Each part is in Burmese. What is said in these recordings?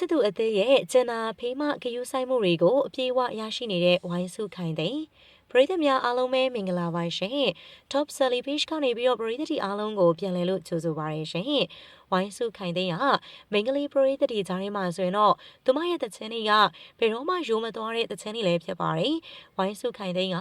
ချစ်သူအသေးရဲ့ကျန်နာဖေးမဂယူဆိုင်မှုတွေကိုအပြေးအဝရရှိနေတဲ့ဝိုင်းစုခိုင်တဲ့ ပရိသတ်များအားလုံးပဲမင်္ဂလာပါရှင် Top Selly Page ကနေပြီးတော့ပရိသတ်တီအားလုံးကိုပြန်လည်လို့ကြိုဆိုပါရရှင်ဝိုင်းစုခိုင်တဲ့ကမင်္ဂလိပရိသတ်တီဂျားထဲမှာဆိုရင်တော့သူမရဲ့တချင်တွေကဘယ်တော့မှရိုးမသွားတဲ့တချင်တွေလည်းဖြစ်ပါတယ်ဝိုင်းစုခိုင်တဲ့က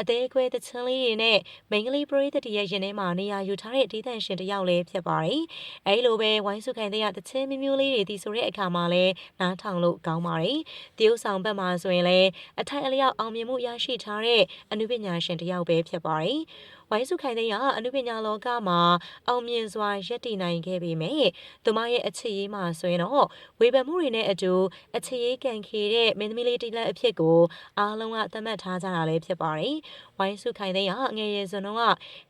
အသေးအခွဲတချင်လေးတွေနဲ့မင်္ဂလိပရိသတ်တီရဲ့ရင်ထဲမှာနေရာယူထားတဲ့ဒေသရှင်တစ်ယောက်လည်းဖြစ်ပါတယ်အဲဒီလိုပဲဝိုင်းစုခိုင်တဲ့ကတချင်မျိုးမျိုးလေးတွေဒီဆိုတဲ့အခါမှာလည်းနားထောင်လို့ကောင်းပါတယ်တရုတ်ဆောင်ဘက်မှာဆိုရင်လည်းအထိုက်အလျောက်အောင်မြင်မှုရရှိထားတဲ့အနုပညာရှင်တစ်ယောက်ပဲဖြစ်ပါတယ်ဝိုင်းစုခိုင်သိန်းကအနုပညာလောကမှာအောင်မြင်စွာရပ်တည်နိုင်ခဲ့ပေမဲ့သူမရဲ့အခြေရေးမှာဆိုရင်တော့ဝေဖန်မှုတွေနဲ့အတူအခြေရေးကန်ခေတဲ့မင်းသမီးလေးတိလက်အဖြစ်ကိုအားလုံးကသတ်မှတ်ထားကြတာလည်းဖြစ်ပါတယ်။ဝိုင်းစုခိုင်သိန်းကငယ်ရွယ်စွန်တော့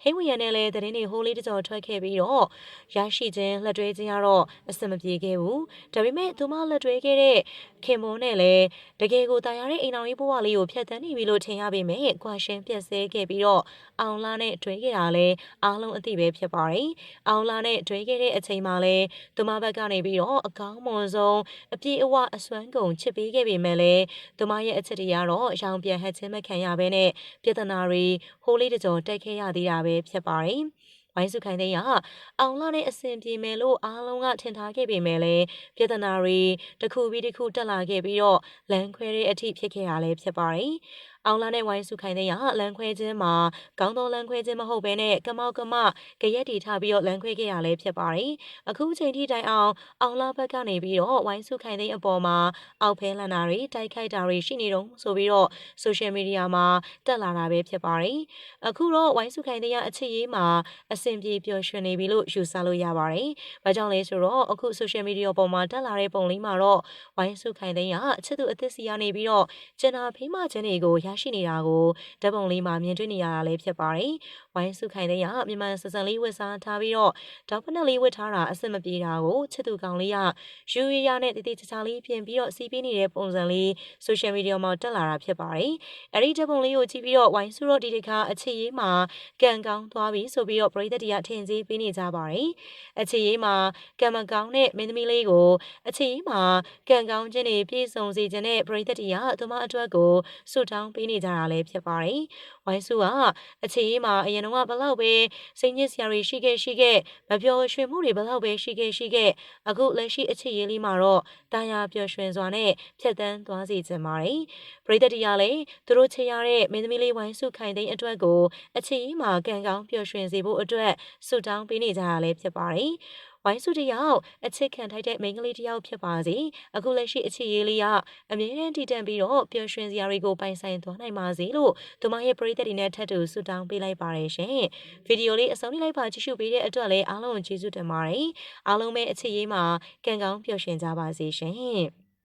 ဟိဝရနဲ့လည်းသတင်းတွေဟိုးလေးတကြောထွက်ခဲ့ပြီးတော့ရရှိခြင်းလက်တွဲခြင်းကတော့အဆင်မပြေခဲ့ဘူး။ဒါပေမဲ့သူမလက်တွဲခဲ့တဲ့ခင်မွန်းနဲ့လည်းတကယ်ကိုတာယာတဲ့အိမ်တော်ကြီးဘဝလေးကိုဖျက်ဆီးနေပြီလို့ထင်ရပေမဲ့ကွာရှင်ပြက်ဆဲခဲ့ပြီးတော့အောင်လာနဲ့တွဲခဲ့တာလည်းအားလုံးအသိပဲဖြစ်ပါတယ်။အောင်လာနဲ့တွဲခဲ့တဲ့အချိန်မှာလည်းသူမဘက်ကနေပြီးတော့အကောင်းမွန်ဆုံးအပြည့်အဝအစွမ်းကုန်ချစ်ပေးခဲ့ပေမဲ့လည်းသူမရဲ့အချက်တွေကတော့ရောင်ပြန်ဟက်ချင်းမခံရဘဲနဲ့ပြဿနာတွေဟိုးလေးတကြောတက်ခဲ့ရသေးတာပဲဖြစ်ပါတယ်။ဝိုင်းစုခိုင်သိန်းကအောင်လာနဲ့အဆင်ပြေမယ်လို့အားလုံးကထင်ထားခဲ့ပေမဲ့လည်းပြဿနာတွေတစ်ခုပြီးတစ်ခုတက်လာခဲ့ပြီးတော့လမ်းခွဲတဲ့အထိဖြစ်ခဲ့တာလည်းဖြစ်ပါတယ်။ အောင်လာနဲ့ဝိုင်းစုခိုင်တဲ့ရလမ်းခွဲခြင်းမှာကောင်းသောလမ်းခွဲခြင်းမဟုတ်ဘဲနဲ့ကမောက်ကမကြရက်တီထားပြီးတော့လမ်းခွဲခဲ့ရလဲဖြစ်ပါတယ်။အခုချိန်ထိတိုင်အောင်အောင်လာဘက်ကနေပြီးတော့ဝိုင်းစုခိုင်တဲ့အပေါ်မှာအောက်ဖဲလန်တာတွေတိုက်ခိုက်တာတွေရှိနေတော့ဆိုပြီးတော့ social media မှာတက်လာတာပဲဖြစ်ပါတယ်။အခုတော့ဝိုင်းစုခိုင်တဲ့ရအခြေရေးမှာအဆင်ပြေပျော်ရွှင်နေပြီလို့ယူဆလို့ရပါတယ်။ဘာကြောင့်လဲဆိုတော့အခု social media ပေါ်မှာတက်လာတဲ့ပုံလေးမှာတော့ဝိုင်းစုခိုင်တဲ့ရအချစ်သူအသစ်စီရနေပြီးတော့ကျန်တာဖေးမခြင်းတွေကိုရရှိနေတာကိုဓာတ်ပုံလေးမှာမြင်တွေ့နေရတာလည်းဖြစ်ပါတယ်။ ဝိုင်းစုခိုင်တဲ့ကမြန်မာစစံလေးဝတ်စားထားပြီးတော့ဒေါက်ဖနက်လေးဝတ်ထားတာအဆင်မပြေတာကိုချစ်သူကောင်လေးကယူရီယာနဲ့တတိချာချာလေးပြင်ပြီးတော့စီးပေးနေတဲ့ပုံစံလေး social media မှာတက်လာတာဖြစ်ပါတယ်။အဲဒီဓာတ်ပုံလေးကိုကြည့်ပြီးတော့ဝိုင်းစုတော့ဒီတခါအခြေရေးမှာကန်ကောင်းသွားပြီဆိုပြီးတော့ပရိသတ်တွေကထင်ကြီးပေးနေကြပါတယ်။အခြေရေးမှာကံမကောင်းတဲ့မင်းသမီးလေးကိုအခြေရေးမှာကံကောင်းခြင်းတွေပြည့်စုံစေခြင်းနဲ့ပရိသတ်တွေကသူမအတွက်ကိုဆုတောင်းပေးနေကြတာလည်းဖြစ်ပါတယ်။ဝိုင်းစုကအခြေရေးမှာအရင်တော့ဘလောက်ပဲစိတ်ညစ်စရာတွေရှိခဲ့ရှိခဲ့မပျော်ရွှင်မှုတွေဘလောက်ပဲရှိခဲ့ရှိခဲ့အခုလက်ရှိအခြေရေးလေးမှာတော့တာယာပျော်ရွှင်စွာနဲ့ဖြတ်သန်းသွားစေချင်ပါတယ်။ပရိသတ်တရားလည်းသူတို့ချေရတဲ့မင်းသမီးလေးဝိုင်းစုခိုင်သိန်းအတွက်ကိုအခြေရေးမှာကံကောင်းပျော်ရွှင်စေဖို့အတွက်ဆုတောင်းပေးနေကြတာလည်းဖြစ်ပါတယ်။ ဝိုင်းစုတယောက်အချစ်ခံထိုက်တဲ့မိန်းကလေးတယောက်ဖြစ်ပါစေအခုလက်ရှိအချစ်ရေးလေးကအမြဲတမ်းတည်တံ့ပြီးတော့ပျော်ရွှင်စရာတွေကိုပိုင်ဆိုင်သွားနိုင်ပါစေလို့သူမရဲ့ပရိသတ်တွေနဲ့ထပ်တူဆုတောင်းပေးလိုက်ပါတယ်ရှင်ဗီဒီယိုလေးအဆုံးထိလိုက်ပါကြည့်ရှုပေးတဲ့အတွက်လည်းအားလုံးကိုကျေးဇူးတင်ပါတယ်အားလုံးပဲအချစ်ရေးမှာကံကောင်းပျော်ရွှင်ကြပါစေရှင်